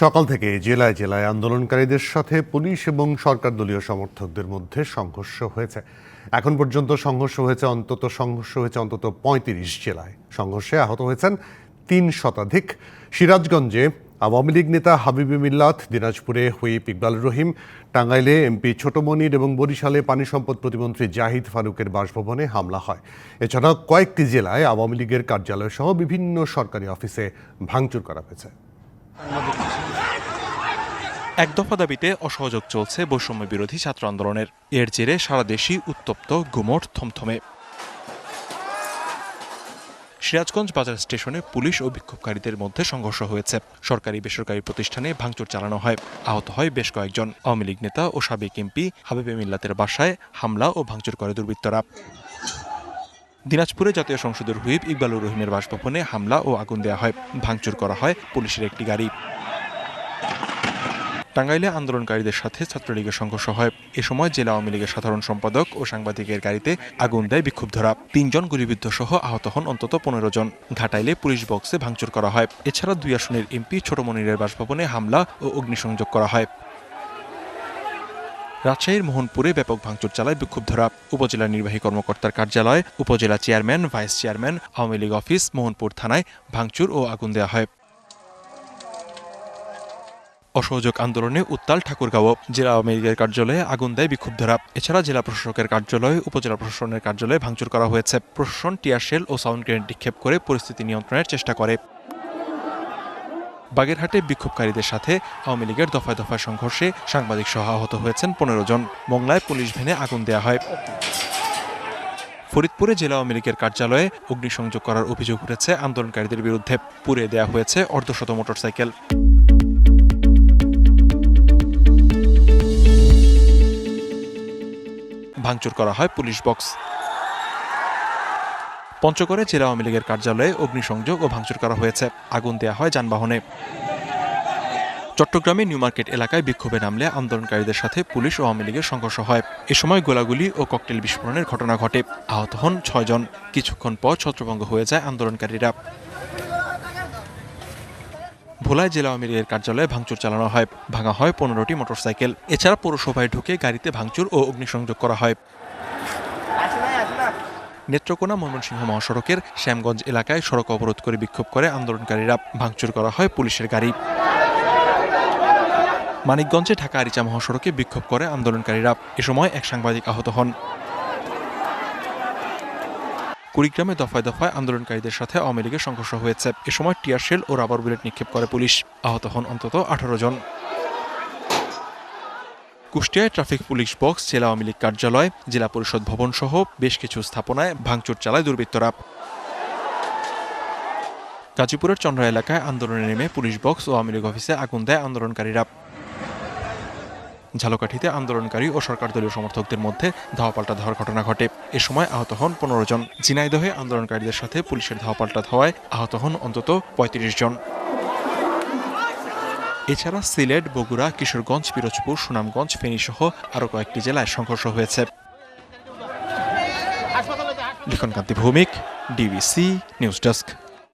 সকাল থেকে জেলায় জেলায় আন্দোলনকারীদের সাথে পুলিশ এবং সরকার দলীয় সমর্থকদের মধ্যে সংঘর্ষ হয়েছে। এখন পর্যন্ত সংঘর্ষ হয়েছে অন্তত, সংঘর্ষ হয়েছে অন্তত পঁয়ত্রিশ জেলায়। সংঘর্ষে আহত হয়েছেন তিন শতাধিক। সিরাজগঞ্জে আওয়ামী লীগ নেতা হাবিবি মিল্লাত, দিনাজপুরে হুইপ ইকবাল রহিম, টাঙ্গাইলে এমপি ছোট মনির এবং বরিশালে পানি সম্পদ প্রতিমন্ত্রী জাহিদ ফারুকের বাসভবনে হামলা হয়। এছাড়া কয়েকটি জেলায় আওয়ামী লীগের কার্যালয় সহ বিভিন্ন সরকারি অফিসে ভাঙচুর করা হয়েছে। এক দফা দাবিতে অসহযোগ চলছে বৈষম্য বিরোধী ছাত্র আন্দোলনের। এর জেরে সারা দেশই উত্তপ্ত, গুমট, থমথমে। সিরাজগঞ্জ বাজার স্টেশনে পুলিশ ও বিক্ষোভকারীদের মধ্যে সংঘর্ষ হয়েছে। সরকারি বেসরকারি প্রতিষ্ঠানে ভাঙচুর চালানো হয়। আহত হয় বেশ কয়েকজন। আওয়ামী লীগ নেতা ও সাবেক এমপি হাবিবে মিল্লাতের বাসায় হামলা ও ভাঙচুর করে দুর্বৃত্তরা। দিনাজপুরে জাতীয় সংসদের হুইপ ইকবালুর রহিমের বাসভবনে হামলা ও আগুন দেওয়া হয়। ভাঙচুর করা হয় পুলিশের একটি গাড়ি। টাঙ্গাইলে আন্দোলনকারীদের সাথে ছাত্রলীগের সংঘর্ষ হয়। এ সময় জেলা আওয়ামী লীগের সাধারণ সম্পাদক ও সাংবাদিকের গাড়িতে আগুন দেয় বিক্ষুব্ধরা। তিনজন গুলিবিদ্ধ সহ আহত হন অন্তত পনেরো জন। ঘাটাইলে পুলিশ বক্সে ভাঙচুর করা হয়। এছাড়া দুই আসনের এমপি ছোট মনিরের বাসভবনে হামলা ও অগ্নিসংযোগ করা হয়। রাজশাহীর মোহনপুরে ব্যাপক ভাঙচুর চালায় বিক্ষুব্ধরা। উপজেলা নির্বাহী কর্মকর্তার কার্যালয়, উপজেলা chairman, vice chairman, Awami League office, Mohanpur থানায় ভাঙচুর ও আগুন দেওয়া হয়। অসহযোগ আন্দোলনে উত্তাল ঠাকুরগাঁও জেলা আওয়ামী লীগের কার্যালয়ে আগুন দেয় বিক্ষুব্ধরা এছাড়া জেলা প্রশাসকের কার্যালয়, উপজেলা প্রশাসনের কার্যালয়ে ভাঙচুর করা হয়েছে। প্রশাসন টিয়ারশেল ও সাউন্ড গ্রেনেড নিক্ষেপ করে পরিস্থিতি নিয়ন্ত্রণের চেষ্টা করে। বাগেরহাটে বিক্ষোভকারীদের সাথে আওয়ামী লীগের দফায় দফায় সংঘর্ষে সাংবাদিক সহ আহত হয়েছেন পনেরো জন। মংলায় পুলিশ ভ্যানে আগুন দেওয়া হয়। ফরিদপুরে জেলা আওয়ামী লীগের কার্যালয়ে অগ্নিসংযোগ করার অভিযোগ উঠেছে আন্দোলনকারীদের বিরুদ্ধে। পুড়িয়ে দেওয়া হয়েছে অর্ধশত মোটরসাইকেল। ভাঙচুর করা হয় পুলিশ বক্স। পঞ্চগড়ে জেলা আওয়ামী লীগের কার্যালয়ে অগ্নিসংযোগ ও ভাঙচুর করা হয়েছে। আগুন দেওয়া হয় যানবাহনে। চট্টগ্রামে নিউ মার্কেট এলাকায় বিক্ষোভে নামলে আন্দোলনকারীদের সাথে পুলিশ ও আওয়ামী লীগের সংঘর্ষ হয়। এ সময় গোলাগুলি ও ককটেল বিস্ফোরণের ঘটনা ঘটে। আহত হন ছয়জন। কিছুক্ষণ পর ছত্রভঙ্গ হয়ে যায় আন্দোলনকারীরা। ভোলায় জেলা আওয়ামী লীগের কার্যালয়ে ভাঙচুর চালানো হয়। ভাঙা হয় পনেরোটি মোটরসাইকেল। এছাড়া পৌরসভায় ঢুকে গাড়িতে ভাঙচুর ও অগ্নিসংযোগ করা হয়। নেত্রকোনা ময়মনসিংহ মহাসড়কের শ্যামগঞ্জ এলাকায় সড়ক অবরোধ করে বিক্ষোভ করে আন্দোলনকারীরা। ভাঙচুর করা হয় পুলিশের গাড়ি। মানিকগঞ্জে ঢাকা আরিচা মহাসড়কে বিক্ষোভ করে আন্দোলনকারীরা। এ সময় এক সাংবাদিক আহত হন। কুড়িগ্রামে দফায় দফায় আন্দোলনকারীদের সাথে আওয়ামী লীগের সংঘর্ষ হয়েছে। এ সময় টিয়ারশেল ও রাবার বুলেট নিক্ষেপ করে পুলিশ। আহত হন অন্তত আঠারো জন। কুষ্টিয়ায় ট্রাফিক পুলিশ বক্স, জেলা আওয়ামী লীগ কার্যালয়, জেলা পরিষদ ভবন সহ বেশ কিছু স্থাপনায় ভাঙচুর চালায় দুর্বৃত্তরা। গাজীপুরের চন্দ্রা এলাকায় আন্দোলনে নেমে পুলিশ বক্স ও আওয়ামী লীগ অফিসে আগুন দেয় আন্দোলনকারীরা। ঝালকাঠিতে আন্দোলনকারী ও সরকার দলীয় সমর্থকদের মধ্যে ধাওয়াপাল্টা ধাওয়ার ঘটনা ঘটে। এ সময় আহত হন পনেরো জন। ঝিনাইদহে আন্দোলনকারীদের সাথে পুলিশের ধাওয়াপাল্টা ধাওয়ায় আহত হন অন্তত পঁয়ত্রিশ জন। এছাড়া সিলেট, বগুড়া, কিশোরগঞ্জ, পিরোজপুর, সুনামগঞ্জ ফেনী সহ আরও কয়েকটি জেলায় সংঘর্ষ হয়েছে। Likhankanti Bhowmik, DBC, news desk.